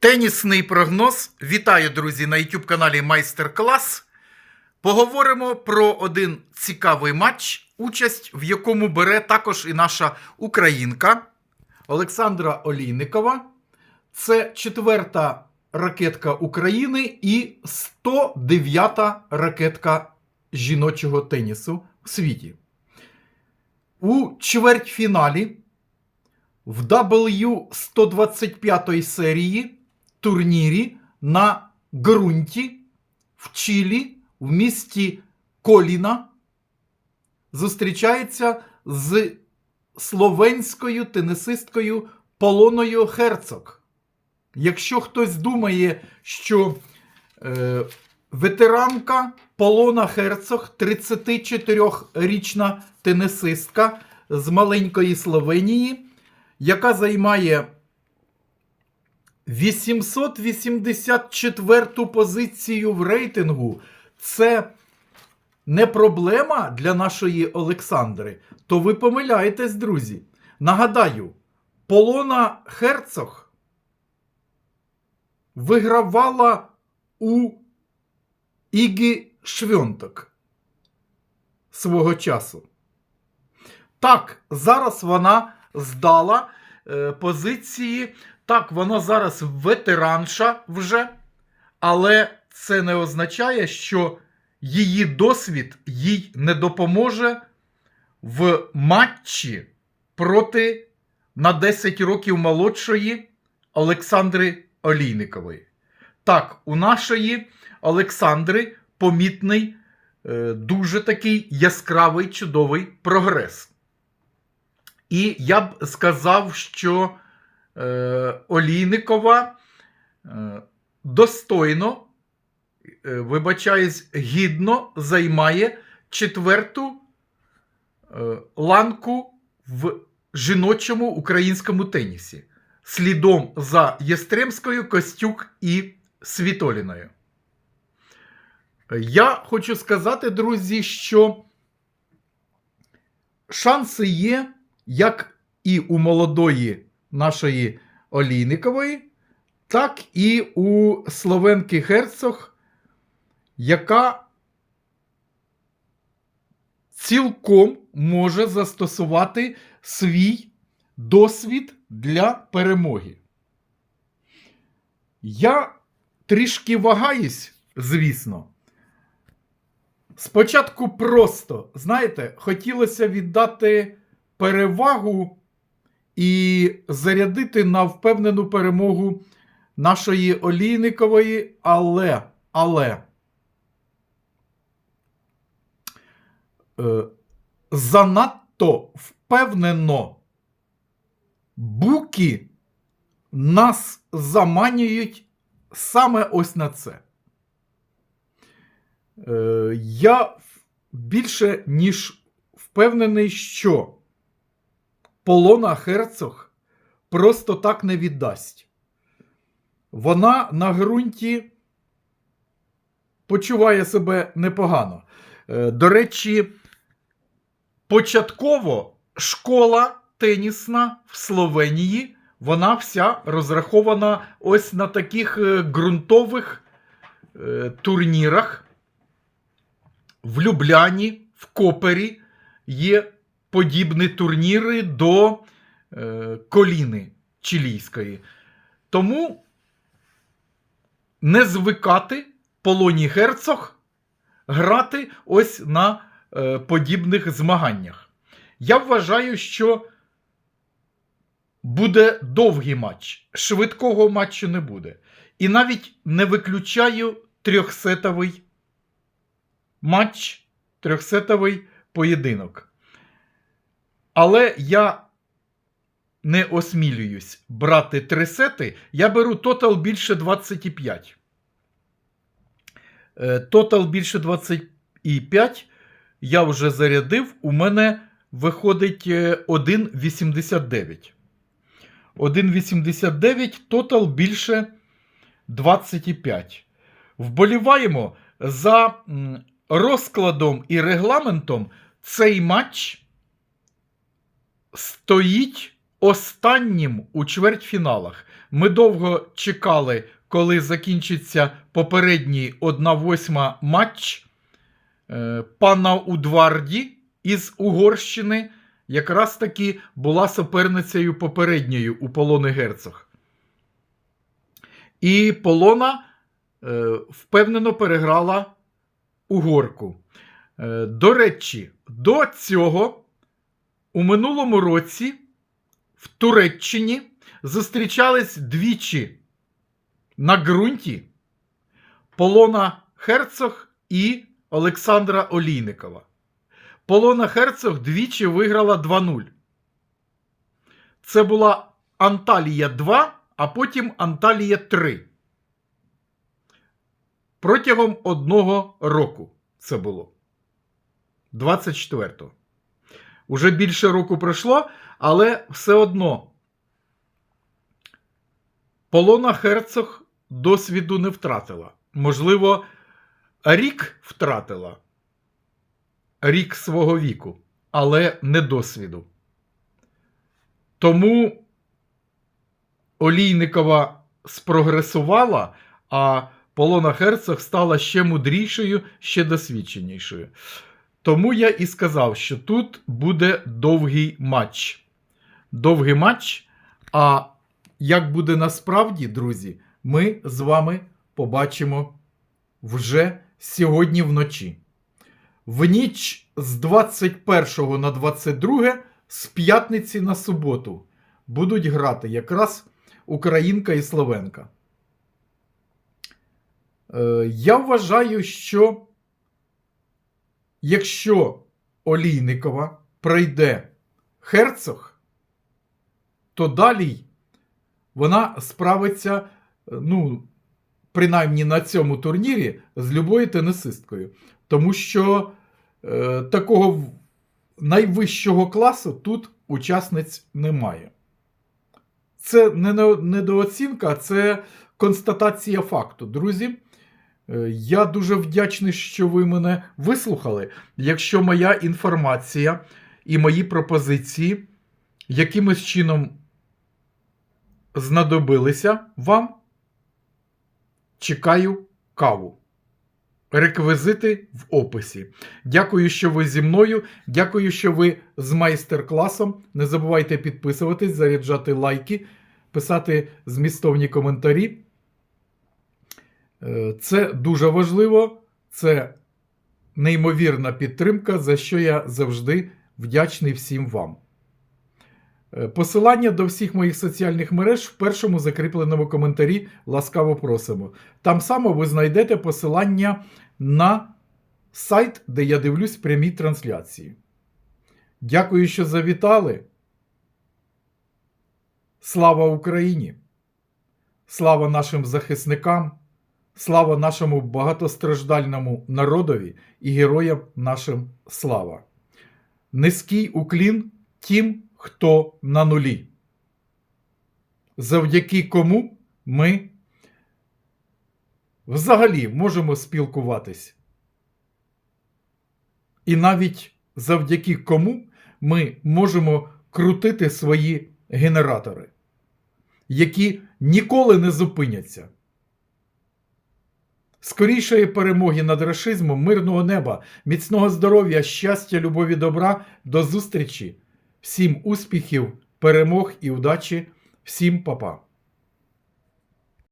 Тенісний прогноз. Вітаю, друзі, на YouTube каналі Майстер Клас. Поговоримо про один цікавий матч, участь в якому бере також і наша українка Олександра Олійникова. Це четверта ракетка України і 109-та ракетка жіночого тенісу в світі. У чвертьфіналі в W125 серії турнірі на ґрунті в Чилі в місті Коліна зустрічається з словенською тенісисткою Полоною Херцог. Якщо хтось думає, що е, ветеранка Полона Херцог, 34-річна тенісистка з маленької Словенії, яка займає 884 позицію в рейтингу, це не проблема для нашої Олександри, то ви помиляєтесь, друзі. Нагадаю, Полона Херцог вигравала у Ігі Швьонток свого часу. Так, зараз вона здала е, позиції. Так, вона зараз ветеранша вже, але це не означає, що її досвід їй не допоможе в матчі проти на 10 років молодшої Олександри Олійникової. Так, у нашої Олександри помітний, е, дуже такий яскравий чудовий прогрес. І я б сказав, що Олійникова е, достойно, е, вибачаюсь, гідно займає четверту е, ланку в жіночому українському тенісі, слідом за Єстремською, Костюк і Світоліною. Я хочу сказати, друзі, що шанси є, як і у молодої нашої Олійникової, так і у Словенки Герцог, яка цілком може застосувати свій досвід для перемоги. Я трішки вагаюсь, звісно. Спочатку просто, знаєте, хотілося віддати перевагу і зарядити на впевнену перемогу нашої Олійникової, але, але е, занадто впевнено буки нас заманюють саме ось на це. Е, я більше ніж впевнений, що Полона Херцог просто так не віддасть. Вона на ґрунті почуває себе непогано. Е, До речі, початково школа тенісна в Словенії, вона вся розрахована ось на таких е, ґрунтових е, турнірах. В Любляні, в Копері є подібні турніри до е, коліни чилійської. Тому не звикати Полоні Герцог грати ось на е, подібних змаганнях. Я вважаю, що буде довгий матч. Швидкого матчу не буде. І навіть не виключаю трьохсетовий матч, трьохсетовий поєдинок. Але я не осмілююсь брати три сети. Я беру тотал більше 25. Е, Тотал більше 25 я вже зарядив. У мене виходить е, 1,89. 1,89 тотал більше 25. Вболіваємо за розкладом і регламентом цей матч стоїть останнім у чвертьфіналах. Ми довго чекали, коли закінчиться попередній 1-8 матч е, пана Удварді із Угорщини. Якраз таки була суперницею попередньою у Полони Герцог. І Полона е, впевнено переграла угорку. Е, до речі, до цього у минулому році в Туреччині зустрічались двічі на ґрунті Полона Херцог і Олександра Олійникова. Полона Херцог двічі виграла 2-0. Це була Анталія 2, а потім Анталія 3. Протягом одного року це було. 24-го. Уже більше року пройшло, але все одно Полона Херцог досвіду не втратила. Можливо, рік втратила. Рік свого віку, але не досвіду. Тому Олійникова спрогресувала, а Полона Херцог стала ще мудрішою, ще досвідченішою. Тому я і сказав, що тут буде довгий матч. Довгий матч. А як буде насправді, друзі, ми з вами побачимо вже сьогодні вночі. В ніч з 21 на 22 з п'ятниці на суботу будуть грати якраз Українка і Словенка. Е, я вважаю, що якщо Олійникова пройде Херцог, то далі вона справиться, ну, принаймні на цьому турнірі, з любою тенісисткою. Тому що е, такого найвищого класу тут учасниць немає. Це не не- недооцінка, це констатація факту. Друзі, я дуже вдячний, що ви мене вислухали. Якщо моя інформація і мої пропозиції якимось чином знадобилися вам, чекаю каву. Реквізити в описі. Дякую, що ви зі мною. Дякую, що ви з майстер-класом. Не забувайте підписуватись, заряджати лайки, писати змістовні коментарі. Е, Це дуже важливо. Це неймовірна підтримка, за що я завжди вдячний всім вам. Е, Посилання до всіх моїх соціальних мереж в першому закріпленому коментарі ласкаво просимо. Там само ви знайдете посилання на сайт, де я дивлюсь прямі трансляції. Дякую, що завітали. Слава Україні! Слава нашим захисникам! Слава нашому багатостраждальному народові і героям нашим слава! Низький уклін тим, хто на нулі. Завдяки кому ми взагалі можемо спілкуватись. І навіть завдяки кому ми можемо крутити свої генератори, які ніколи не зупиняться. Скорішої перемоги над рашизмом, мирного неба, міцного здоров'я, щастя, любові, добра, до зустрічі, всім успіхів, перемог і удачі, всім па-па.